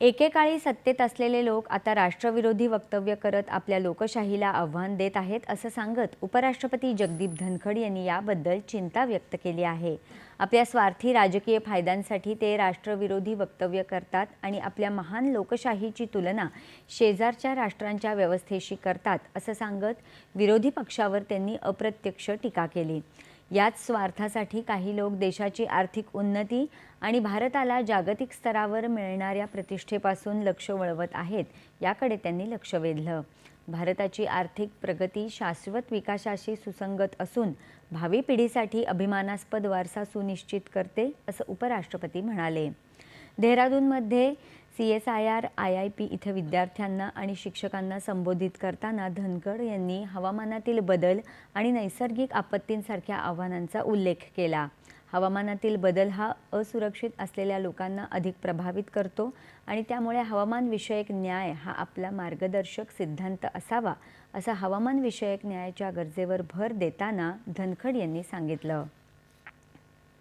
एकेकाळी सत्तेत असलेले लोक आता राष्ट्रविरोधी वक्तव्य करत आपल्या लोकशाहीला आव्हान देत आहेत असं सांगत उपराष्ट्रपती जगदीप धनखड यांनी याबद्दल चिंता व्यक्त केली आहे. आपल्या स्वार्थी राजकीय फायद्यांसाठी ते राष्ट्रविरोधी वक्तव्य करतात आणि आपल्या महान लोकशाहीची तुलना शेजारच्या राष्ट्रांच्या व्यवस्थेशी करतात असं सांगत विरोधी पक्षावर त्यांनी अप्रत्यक्ष टीका केली. याच स्वार्थासाठी काही लोक देशाची आर्थिक उन्नती आणि भारताला जागतिक स्तरावर मिळणाऱ्या प्रतिष्ठेपासून लक्ष वळवत आहेत याकडे त्यांनी लक्ष वेधलं. भारताची आर्थिक प्रगती शाश्वत विकासाशी सुसंगत असून भावी पिढीसाठी अभिमानास्पद वारसा सुनिश्चित करते असं उपराष्ट्रपती म्हणाले. देहरादूनमध्ये C S I R I I P इथं विद्यार्थ्यांना आणि शिक्षकांना संबोधित करताना धनखड यांनी हवामानातील बदल आणि नैसर्गिक आपत्तींसारख्या आव्हानांचा उल्लेख केला. हवामानातील बदल हा असुरक्षित असलेल्या लोकांना अधिक प्रभावित करतो आणि त्यामुळे हवामानविषयक न्याय हा आपला मार्गदर्शक सिद्धांत असावा असा हवामानविषयक न्यायाच्या गरजेवर भर देताना धनखड यांनी सांगितलं.